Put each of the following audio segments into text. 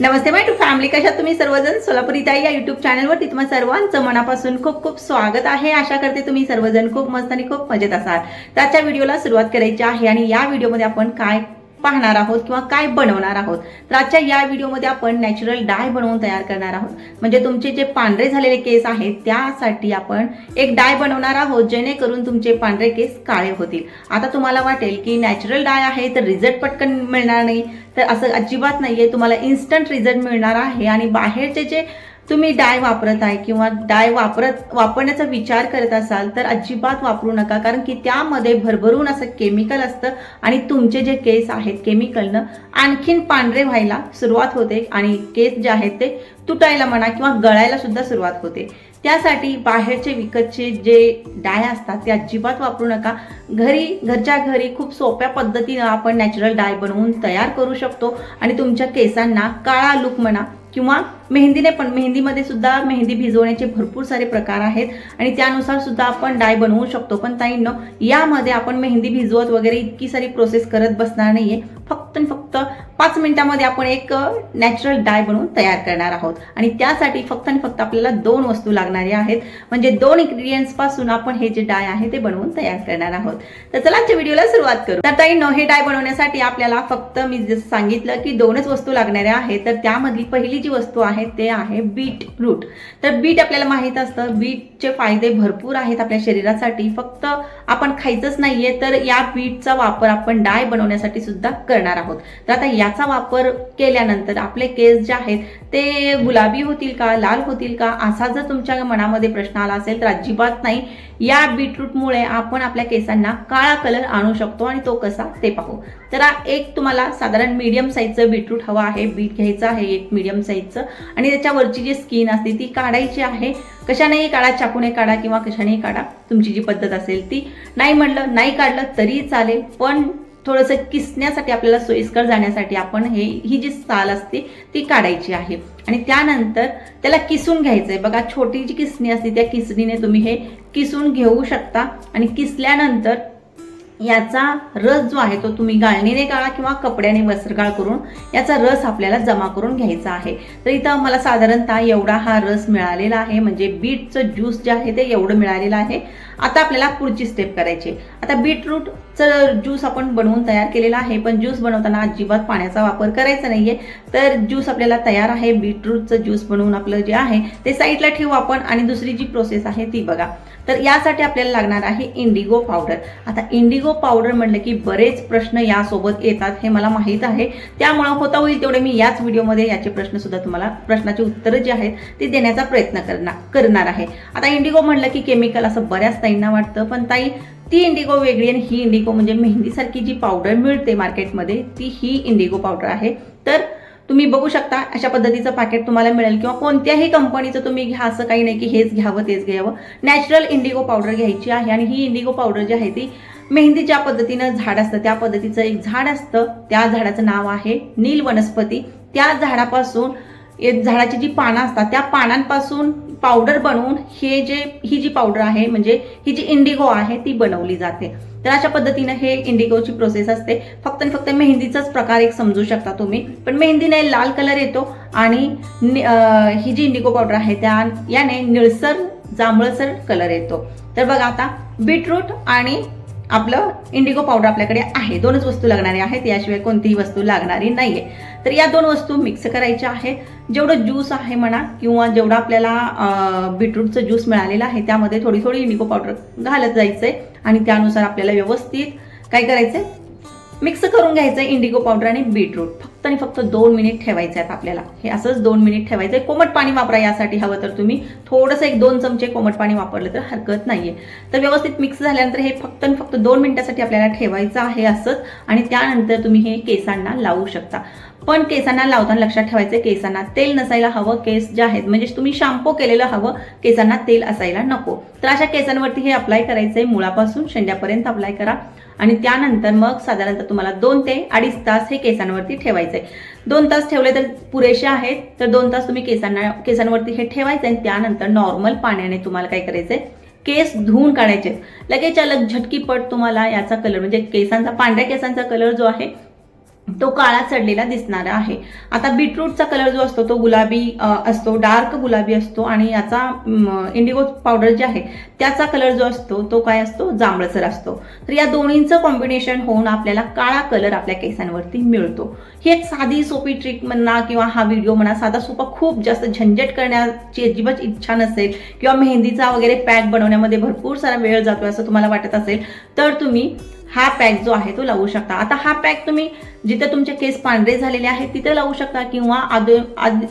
Namaste my to family. कशा तुम्ही सर्वजण? सोलापुरी ताई या युट्यूब चॅनलवरती तुम्हा सर्वांचं मनापासून खूप खूप स्वागत आहे. आशा करते तुम्ही सर्वजण खूप मस्त आणि खूप मजेत असाल. तर आजच्या व्हिडिओला सुरुवात करायची आहे आणि या व्हिडिओमध्ये आपण काय पाहणार आहोत किंवा काय बनवणार आहोत. तर आजच्या या व्हिडिओमध्ये आपण नॅचरल डाय बनवून तयार करणार आहोत. म्हणजे तुमचे जे पांढरे झालेले केस आहेत त्यासाठी आपण एक डाय बनवणार आहोत जेणेकरून तुमचे पांढरे केस काळे होतील. आता तुम्हाला वाटेल की नॅचरल डाय आहे तर रिझल्ट पटकन मिळणार नाही. तर असं अजिबात नाही आहे तुम्हाला इन्स्टंट रिझल्ट मिळणार आहे आणि बाहेरचे जे तुम्ही डाय वापरत आहे किंवा डाय वापरत वापरण्याचा विचार करत असाल तर अजिबात वापरू नका. कारण की त्यामध्ये भरभरून असं केमिकल असतं आणि तुमचे जे केस आहेत केमिकलनं आणखीन पांढरे व्हायला सुरुवात होते आणि केस जे आहेत ते तुटायला म्हणा किंवा गळायला सुद्धा सुरुवात होते. त्यासाठी बाहेरचे विकतचे जे डाय असतात ते अजिबात वापरू नका. घरी घरच्या घरी खूप सोप्या पद्धतीनं आपण नॅचरल डाय बनवून तयार करू शकतो. आणि तुमच्या केसांना काळा लुक म्हणा किंवा मेहंदीने पण मेहंदीमध्ये सुद्धा मेहंदी भिजवण्याचे भरपूर सारे प्रकार आहेत आणि त्यानुसार सुद्धा आपण डाय बनवू शकतो. पण ताईंनो यामध्ये आपण मेहंदी भिजवत वगैरे इतकी सारी प्रोसेस करत बसणार नाहीये. फक्त आणि फक्त पाच मिनिटामध्ये आपण एक नॅचरल डाय बनवून तयार करणार आहोत. आणि त्यासाठी फक्त आणि फक्त आपल्याला दोन वस्तू लागणाऱ्या आहेत. म्हणजे दोन ingredients पासून आपण हे जे डाय आहे ते बनवून तयार करणार आहोत. तर चला आजच्या व्हिडिओला सुरुवात करू. तर ताईंनो हे डाय बनवण्यासाठी आपल्याला फक्त मी जसं सांगितलं की दोनच वस्तू लागणाऱ्या आहेत. तर त्यामधली पहिली जी वस्तू आहे ते आहे बीट रूट. तर बीट आपल्याला माहीत असतं. बीटचे फायदे भरपूर आहेत आपल्या शरीरासाठी. फक्त आपण खायचंच नाहीये तर या बीटचा वापर आपण डाय बनवण्यासाठी सुद्धा करणार आहोत. तर आता याचा वापर केल्यानंतर आपले केस जे आहेत ते गुलाबी होतील का लाल होतील का असा जर तुमच्या मनामध्ये प्रश्न आला असेल तर अजिबात नाही. या बीटरूटमुळे आपण आपल्या केसांना काळा कलर आणू शकतो आणि तो कसा ते पाहू. तर एक तुम्हाला साधारण मीडियम साईजचं बीटरूट हवं आहे. बीट घ्यायचं आहे एक मीडियम साईजचं आणि त्याच्यावरची जी स्किन असते ती काढायची आहे. कशानेही काढा चाकूने काढा किंवा कशानेही काढा. तुमची जी पद्धत असेल ती. नाही म्हणलं नाही काढलं तरी चालेल. पण थोडंसं किसण्यासाठी आपल्याला सोयीस्कर जाण्यासाठी आपण हे ही जी साल असते ती काढायची आहे. आणि त्यानंतर त्याला किसून घ्यायचं आहे बघा छोटी जी किसणी असते त्या किसणीने तुम्ही हे किसून घेऊ शकता. आणि किसल्यानंतर याचा रस जो आहे तो तुम्ही गाळणीने गाळा किंवा कपड्याने वस्त्रगाळ करून याचा रस आपल्याला जमा करून घ्यायचा आहे. तर इथं मला साधारणतः एवढा हा रस मिळालेला आहे. म्हणजे बीटचं ज्यूस जे आहे ते एवढं मिळालेलं आहे. आता आपल्याला पुढची स्टेप करायची आता बीटरूटचं ज्यूस आपण बनवून तयार केलेला आहे. पण ज्यूस बनवताना अजिबात पाण्याचा वापर करायचा नाहीये. तर ज्यूस आपल्याला तयार आहे. बीटरूटचं ज्यूस बनवून आपलं जे आहे ते साईडला ठेवू आपण. आणि दुसरी जी प्रोसेस आहे ती बघा. तर यासाठी आपल्याला लागणार आहे इंडिगो पावडर आता इंडिगो पावडर म्हणलं की बरेच प्रश्न यासोबत येतात हे मला माहीत आहे. त्यामुळं होता होईल तेवढे मी याच व्हिडिओमध्ये याचे प्रश्न सुद्धा तुम्हाला प्रश्नाची उत्तरं जी आहेत ती देण्याचा प्रयत्न करणार करणार आहे. आता इंडिगो म्हणलं की केमिकल असं बऱ्याच ताईंना वाटतं पण ताई ती इंडिगो वेगळी आणि ही इंडिगो म्हणजे मेहंदीसारखी जी पावडर मिळते मार्केटमध्ये ती ही इंडिगो पावडर आहे. तर तुम्ही बघू शकता अशा पद्धतीचं पॅकेट तुम्हाला मिळेल किंवा कोणत्याही कंपनीचं तुम्ही घ्या असं काही नाही की हेच घ्यावं तेच घ्यावं. नॅचरल इंडिगो पावडर घ्यायची आहे आणि ही इंडिगो पावडर जी आहे ती मेहंदी ज्या पद्धतीनं झाड असतं. त्या पद्धतीचं एक झाड असतं. त्या झाडाचं नाव आहे नील वनस्पती. त्या झाडापासून एक झाडाची जी पानं असतात त्या पानांपासून पावडर बनवून हे जे ही जी पावडर आहे म्हणजे ही जी इंडिगो आहे ती बनवली जाते. तर अशा पद्धतीनं हे इंडिगोची प्रोसेस असते. फक्त आणि फक्त मेहंदीचाच प्रकार एक समजू शकता तुम्ही. पण मेहंदीने लाल कलर येतो आणि नि- ही जी इंडिगो पावडर आहे त्या याने निळसर जांभळसर कलर येतो. तर बघा आता बीटरूट आणि आपलं इंडिगो पावडर आपल्याकडे आहे. दोनच वस्तू लागणारी आहेत. याशिवाय कोणतीही वस्तू लागणारी नाहीये. तर या दोन वस्तू मिक्स करायच्या आहेत. जेवढं ज्यूस आहे म्हणा किंवा जेवढं आपल्याला बीटरूटचं ज्यूस मिळालेलं आहे त्यामध्ये थोडी थोडी इंडिगो पावडर घालत जायचं आहे आणि त्यानुसार आपल्याला व्यवस्थित काय करायचंय? मिक्स करून घ्यायचं आहे इंडिगो पावडर आणि बीटरूट फक्त आणि फक्त दोन मिनिट ठेवायचे आहेत आपल्याला. हे असंच दोन मिनिट ठेवायचं आहे कोमट पाणी वापरा यासाठी हवं तर तुम्ही. थोडंसं एक दोन चमचे कोमट पाणी वापरलं तर हरकत नाहीये. तर व्यवस्थित मिक्स झाल्यानंतर हे फक्त आणि फक्त दोन मिनिटासाठी आपल्याला ठेवायचं आहे असंच. आणि त्यानंतर तुम्ही हे केसांना लावू शकता. पण केसांना लावताना लक्षात ठेवायचं केसांना तेल नसायला हवं. केस जे आहेत म्हणजे तुम्ही शॅम्पू केलेलं हवं केसांना तेल असायला नको. तर अशा केसांवरती हे अप्लाय करायचं आहे मुळापासून शेंड्यापर्यंत अप्लाय करा. आणि त्यानंतर मग साधारणतः तुम्हाला दोन ते अडीच तास हे केसांवरती ठेवायचंय. दोन तास ठेवले तर पुरेसे आहेत तर दोन तास तुम्ही केसांना केसांवरती हे ठेवायचं आणि त्यानंतर नॉर्मल पाण्याने तुम्हाला काय करायचंय? केस धुवून काढायचे. लगेच अलग झटकीपट तुम्हाला याचा कलर म्हणजे केसांचा पांढऱ्या केसांचा कलर जो आहे तो काळा चढलेला दिसणार आहे. आता बीटरूटचा कलर जो असतो तो गुलाबी असतो डार्क गुलाबी असतो आणि याचा इंडिगो पावडर जे आहे त्याचा कलर जो असतो तो काय असतो? जांभळसर असतो. तर या दोन्हींचं कॉम्बिनेशन होऊन आपल्याला काळा कलर आपल्या केसांवरती मिळतो. ही एक साधी सोपी ट्रिक म्हणा किंवा हा व्हिडिओ म्हणा साधा सोपा खूप जास्त झंझट करण्याची अजिबात इच्छा नसेल किंवा मेहंदीचा वगैरे पॅक बनवण्यामध्ये भरपूर सारा वेळ जातो असं तुम्हाला वाटत असेल तर तुम्ही हा पॅक जो आहे तो लावू शकता. आता हा पॅक तुम्ही जिथे तुमचे केस पांढरे झालेले आहेत तिथे लावू शकता किंवा आधी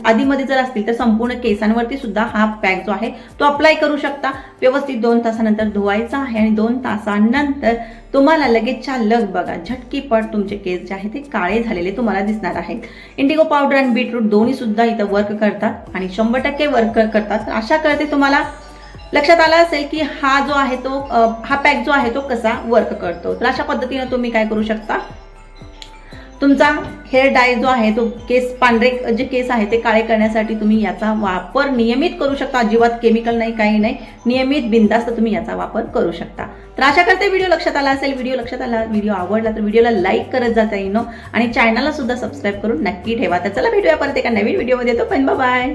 आधीमध्ये जर असतील तर संपूर्ण केसांवरती सुद्धा हा पॅक जो आहे तो अप्लाय करू शकता. व्यवस्थित दोन तासानंतर धुवायचा आहे आणि दोन तासानंतर तुम्हाला लगेचच्या लग बघा झटकीपट तुमचे केस जे आहे ते काळे झालेले तुम्हाला दिसणार आहेत. इंडिगो पावडर आणि बीटरूट दोन्ही सुद्धा इथं वर्क करतात आणि शंभर टक्के वर्क करतात. तर आशा करते तुम्हाला लक्षात आलं असेल की हा जो आहे तो हा पॅक जो आहे तो कसा वर्क करतो? तर अशा पद्धतीनं तुम्ही काय करू शकता? तुमचा हेअर डाय जो आहे तो केस पांढरे जे केस आहे ते काळे करण्यासाठी तुम्ही याचा वापर नियमित करू शकता. अजिबात केमिकल नाही काही नाही. नियमित बिंदास्त तुम्ही याचा वापर करू शकता. तर अशा करते व्हिडिओ लक्षात आला असेल. व्हिडिओ लक्षात आला व्हिडिओ आवडला तर व्हिडिओला लाईक करत जाता येईनो आणि चॅनलला सुद्धा सबस्क्राईब करून नक्की ठेवा. तर चला भेटूया परत एका नवीन व्हिडिओमध्ये येतो पण बाय